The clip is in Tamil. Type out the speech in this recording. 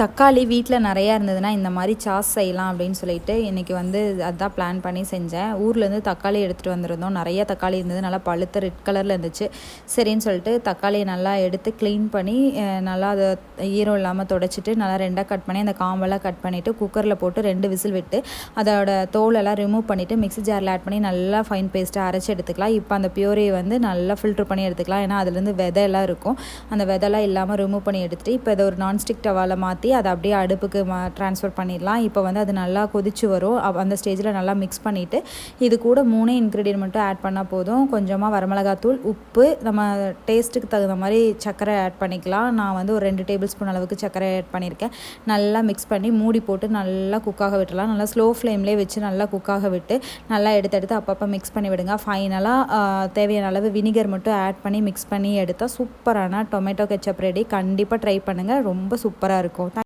தக்காளி வீட்டில் நிறையா இருந்ததுன்னா இந்த மாதிரி சாஸ் செய்யலாம் அப்படின்னு சொல்லிட்டு இன்றைக்கி வந்து அதான் பிளான் பண்ணி செஞ்சேன். ஊர்லேருந்து தக்காளி எடுத்துகிட்டு வந்திருந்தோம். நிறைய தக்காளி இருந்தது. நல்லா பழுத்த ரெட் கலரில் இருந்துச்சு. சரின்னு சொல்லிட்டு தக்காளியை நல்லா எடுத்து க்ளீன் பண்ணி நல்லா அதை ஈரம் இல்லாமல் தொடச்சிட்டு நல்லா ரெண்டாக கட் பண்ணி அந்த காம்பெல்லாம் கட் பண்ணிவிட்டு குக்கரில் போட்டு ரெண்டு விசில் விட்டு அதோட தோலெல்லாம் ரிமூவ் பண்ணிவிட்டு மிக்ஸி ஜாரில் ஆட் பண்ணி நல்லா ஃபைன் பேஸ்ட்டாக அரைச்சி எடுத்துக்கலாம். இப்போ அந்த பியூரியை வந்து நல்லா ஃபில்ட்ரு பண்ணி எடுத்துக்கலாம். ஏன்னா அதுலேருந்து விதையெல்லாம் இருக்கும். அந்த விதைலாம் இல்லாமல் ரிமூவ் பண்ணி எடுத்துகிட்டு இப்போ இதை ஒரு நான்ஸ்டிக் டவாவில் மாற்றி அதை அப்படியே அடுப்புக்கு மா ட்ரான்ஸ்ஃபர் பண்ணிடலாம். இப்போ வந்து அது நல்லா கொதிச்சு வரும். அந்த ஸ்டேஜில் நல்லா மிக்ஸ் பண்ணிவிட்டு இது கூட மூணே இன்க்ரீடியன்ட் மட்டும் ஆட் பண்ணால் போதும். கொஞ்சமாக வரமிளகாத்தூள் உப்பு நம்ம டேஸ்ட்டுக்கு தகுந்த மாதிரி சர்க்கரை ஆட் பண்ணிக்கலாம். நான் வந்து ஒரு ரெண்டு டேபிள் ஸ்பூன் அளவுக்கு சர்க்கரை ஆட் பண்ணியிருக்கேன். நல்லா மிக்ஸ் பண்ணி மூடி போட்டு நல்லா குக்காக விட்டுலாம் நல்லா ஸ்லோ ஃப்ளேம்லேயே வச்சு நல்லா குக்காக விட்டு நல்லா எடுத்து எடுத்து அப்பப்போ மிக்ஸ் பண்ணி விடுங்க. ஃபைனலாக தேவையான அளவு வினிகர் மட்டும் ஆட் பண்ணி மிக்ஸ் பண்ணி எடுத்தால் சூப்பரான டொமேட்டோ கெச்சப் ரெடி கண்டிப்பாக ட்ரை பண்ணுங்கள் ரொம்ப சூப்பராக இருக்கும்.